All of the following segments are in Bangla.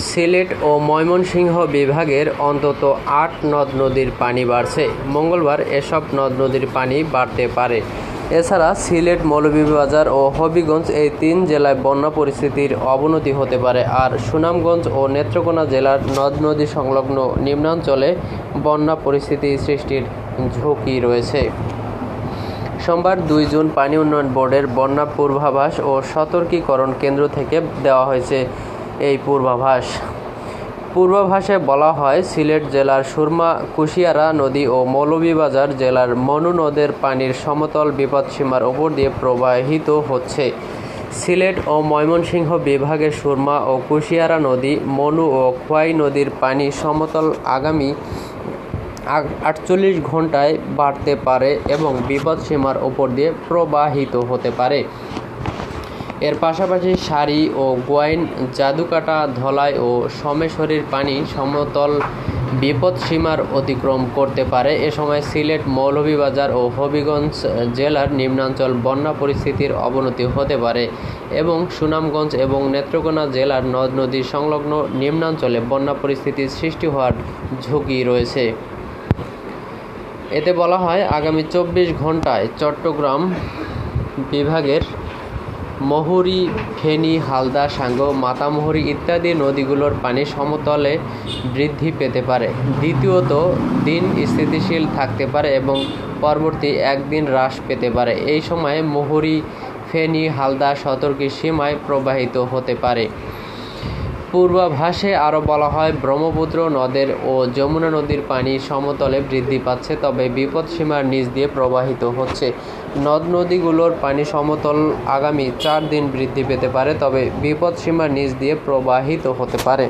সিলেট ও ময়মনসিংহ বিভাগের অন্তত আট নদ নদীর পানি বাড়ছে। মঙ্গলবার এসব নদ নদীর পানি বাড়তে পারে। এছাড়া সিলেট, মৌলভীবাজার ও হবিগঞ্জ এই তিন জেলায় বন্যা পরিস্থিতির অবনতি হতে পারে আর সুনামগঞ্জ ও নেত্রকোনা জেলার নদ নদী সংলগ্ন নিম্নাঞ্চলে বন্যা পরিস্থিতি সৃষ্টির ঝুঁকি রয়েছে। সোমবার দুই জুন পানি উন্নয়ন বোর্ডের বন্যা পূর্বাভাস ও সতর্কীকরণ কেন্দ্র থেকে দেওয়া হয়েছে। পূর্বাভাস। পূর্বাভাসে বলা হয়, সিলেট জেলার সুরমা, কুশিয়ারা নদী ও মৌলভীবাজার জেলার মনু নদের পানির সমতল বিপদসীমার ওপর দিয়ে প্রবাহিত হচ্ছে। সিলেট ও ময়মনসিংহ বিভাগের সুরমা ও কুশিয়ারা নদী, মনু ও খোয়াই নদীর পানি সমতল আগামী আটচল্লিশ ঘন্টায় বাড়তে পারে এবং বিপদসীমার ওপর দিয়ে প্রবাহিত হতে পারে। এর পাশাপাশি শাড়ি ও গোয়াইন, জাদুকাটা, ধলাই ও সমেশ্বরীর পানি সমতল বিপদসীমার অতিক্রম করতে পারে। এ সময় সিলেট মৌলভীবাজার ও হবিগঞ্জ জেলার নিম্নাঞ্চল বন্যা পরিস্থিতির অবনতি হতে পারে এবং সুনামগঞ্জ এবং নেত্রকোনা জেলার নদ নদী সংলগ্ন নিম্নাঞ্চলে বন্যা পরিস্থিতির সৃষ্টি হওয়ার ঝুঁকি রয়েছে। এতে বলা হয়, আগামী চব্বিশ ঘন্টায় চট্টগ্রাম বিভাগের মহুরী, ফেনী, হালদা, সাঙ্গ, মাতামুহুরী ইত্যাদি নদীগুলোর পানি সমতলে বৃদ্ধি পেতে পারে। দ্বিতীয়ত, দিন স্থিতিশীল থাকতে পারে এবং পরবর্তী একদিন হ্রাস পেতে পারে। এই সময়ে মহুরী, ফেনী, হালদা সতর্কী সীমায় প্রবাহিত হতে পারে। পূর্বাভাসে আরও বলা হয়, ব্রহ্মপুত্র নদের ও যমুনা নদীর পানি সমতলে বৃদ্ধি পাচ্ছে, তবে বিপদসীমার নিচ দিয়ে প্রবাহিত হচ্ছে। নদ নদীগুলোর পানি সমতল আগামী চার দিন বৃদ্ধি পেতে পারে, তবে বিপদসীমার নিচ দিয়ে প্রবাহিত হতে পারে।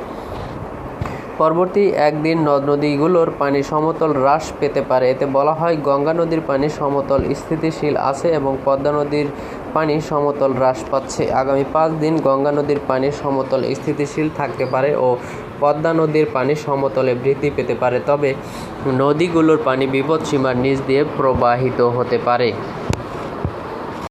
পরবর্তী একদিন নদ নদীগুলোর পানি সমতল হ্রাস পেতে পারে। এতে বলা হয়, গঙ্গা নদীর পানি সমতল স্থিতিশীল আছে এবং পদ্মা নদীর পানি সমতল হ্রাস পাচ্ছে। আগামী পাঁচ দিন গঙ্গা নদীর পানি সমতল স্থিতিশীল থাকতে পারে ও পদ্মা নদীর পানি সমতলে বৃদ্ধি পেতে পারে। তবে নদীগুলোর পানি বিপদসীমার নিচ দিয়ে প্রবাহিত হতে পারে।